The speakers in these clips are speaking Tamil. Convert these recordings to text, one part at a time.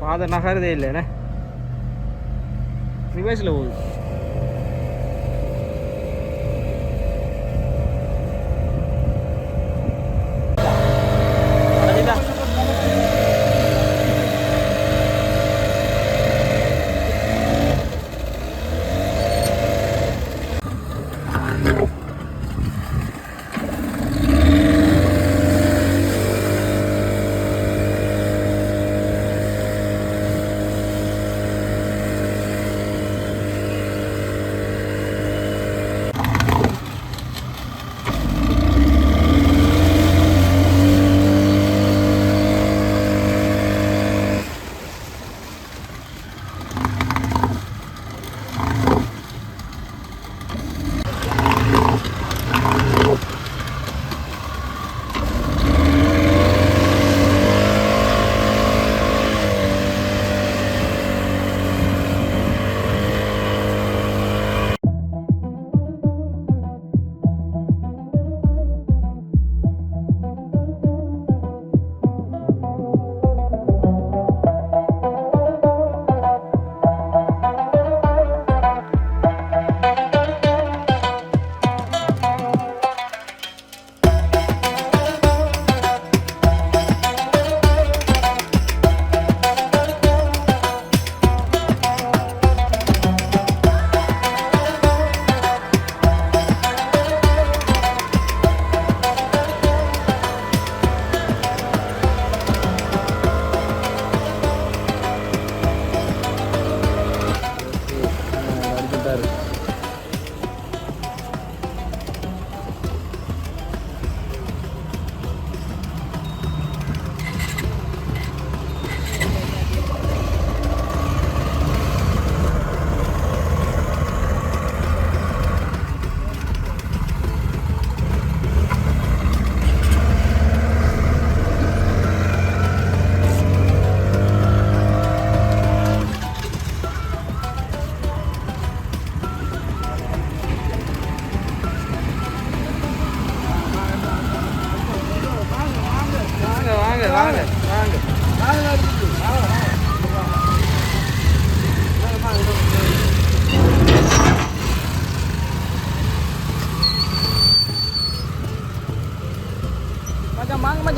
பாதை நகருதே இல்லைண்ணே. ரிவர்ஸில் போகுது.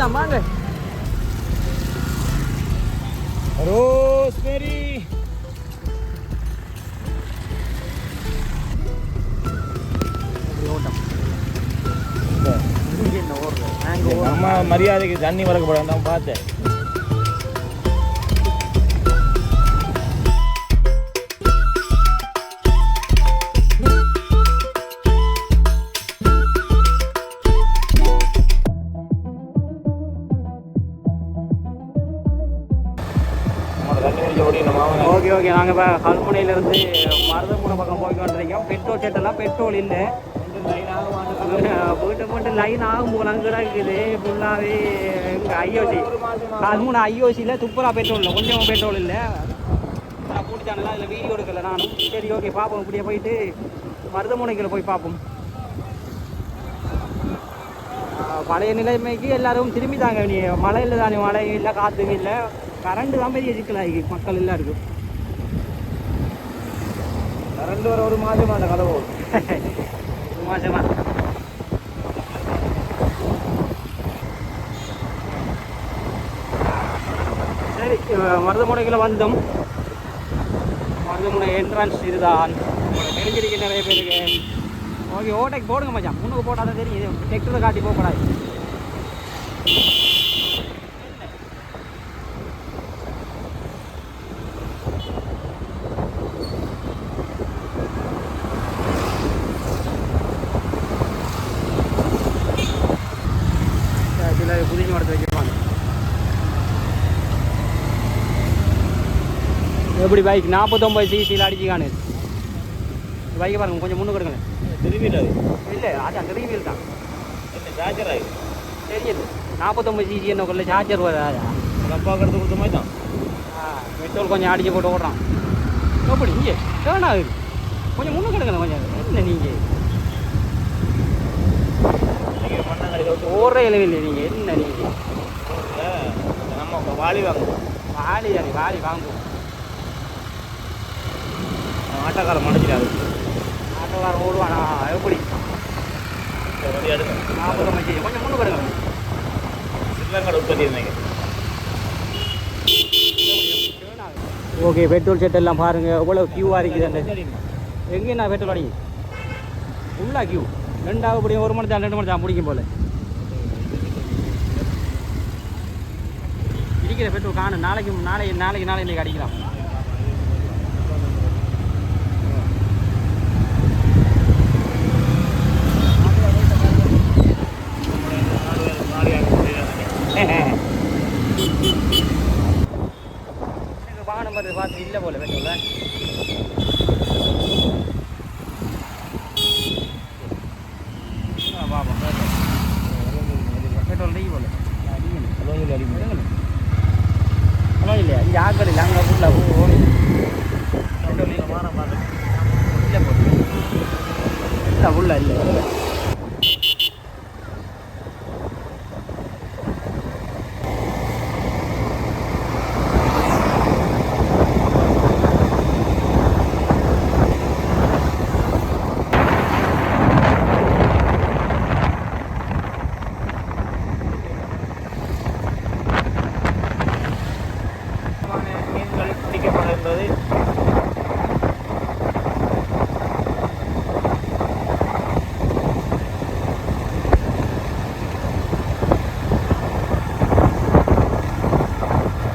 மச்சான் வாங்க ரோஸ்மெரி. நம்ம மரியாதைக்கு தண்ணி வளர்க்கப்படாதான் பார்த்தேன். Okay okay. நாங்கள் இப்போ கல்முனையிலேருந்து மருதமுனை பக்கம் போய் கொண்டிருக்கோம். பெட்ரோல் செட்டெல்லாம் பெட்ரோல் இல்லை. போயிட்டு போயிட்டு லைன் ஆகும் போல அங்கே இருக்குது ஃபுல்லாகவே இங்கே ஐஓசி கல்முனை ஐஓசியில் துப்புரா பெட்ரோல் இல்லை. கொஞ்சம் பெட்ரோல் இல்லை. நான் பிடிச்சானலாம் அதில் வீடியோ எடுக்கல நானும். சரி ஓகே. பார்ப்போம் இப்படியே போயிட்டு மருதமுனைக்கில் போய் பார்ப்போம் பழைய நிலைமைக்கு எல்லாரும் தாங்க நீ மழை இல்லை தானே? மழை இல்லை காற்று இல்லை. கரண்ட் தான் பெரிய சிக்கலாகி மக்கள் எல்லாம் இருக்கும் ரெண்டு வர ஒரு மாதமா அந்த கதவு? மாசமா. சரி அஹ் மருதமுனைக்குள்ள வந்தோம். மருதமுனை என்ட்ரன்ஸ் இதுதான். தெரிஞ்சிருக்கு நிறைய பேருக்கு. ஓகே ஓட்டைக்கு போடுங்க மச்சான். முன்னுக்கு போட்டால் தான் தெரியும் டெக்டரை காட்டி போகக்கூடாது. எப்படி பைக் நாற்பத்தொம்பது சிசியில் அடிச்சுக்கானு. பைக்கை பாருங்க கொஞ்சம் எடுங்க திரும்பிடாது இல்லை அது அந்த ரிவீல் தான். சார்ஜர் தெரியுது. நாற்பத்தொம்பது சிசி என்ன கொள்ள சார்ஜர் வராதா அப்பா கடத்து கொடுத்த மாதிரி தான். பெட்ரோல் கொஞ்சம் அடிச்சு போட்டு ஓடுறான். எப்படி இங்கே டேர்ன் ஆகுது. கொஞ்சம் முன்னுக்கு எடுங்க கொஞ்சம். என்ன நீங்கள் ஓடுற இளவில்லை நீங்கள் என்ன நீங்கள் நம்ம வாலி வாங்க வாலி அது வாலி வாங்குவோம். ஆட்டக்காரன் மடிச்சிடாது ஆட்டோக்காரன் ஓடுவானா? எப்படி? நாற்பது மச்சி கொஞ்சம் முன்னு கொடுங்க ஸ்ரீலங்கா உற்பத்தி இருந்தீங்க ஓகே பெட்ரோல் செட் எல்லாம் பாருங்க. எவ்வளோ கியூவாக இருக்குது அந்த எங்கே நான் பெட்ரோல் அடி? ஃபுல்லாக கியூ ரெண்டாவது முடியும் ஒரு மணி தான் ரெண்டு மணி தான் முடிக்கும் போல. இருக்கிற பெட்ரோல் காணும். நாளைக்கு நாளை நாளைக்கு நாளை இன்னைக்கு அடிக்கலாம். பார்த்து பார்த்து இல்லை போல பெட்ரோல் பாப்போம் பெட்ரோல் டீ போல ஹலோ இல்லையா இங்கே ஆக்கள் இல்லை அங்கே ஃபுல்லாக ஓடி பெட்ரோல் இல்லை இல்லை போல இல்லை ஃபுல்லாக இல்லை மீன்கள் பிடிக்கப்பட என்பது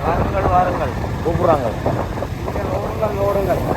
வாருங்கள் வாருங்கள். கூப்பிடுறாங்க. ஓடுங்கள் ஓடுங்கள்.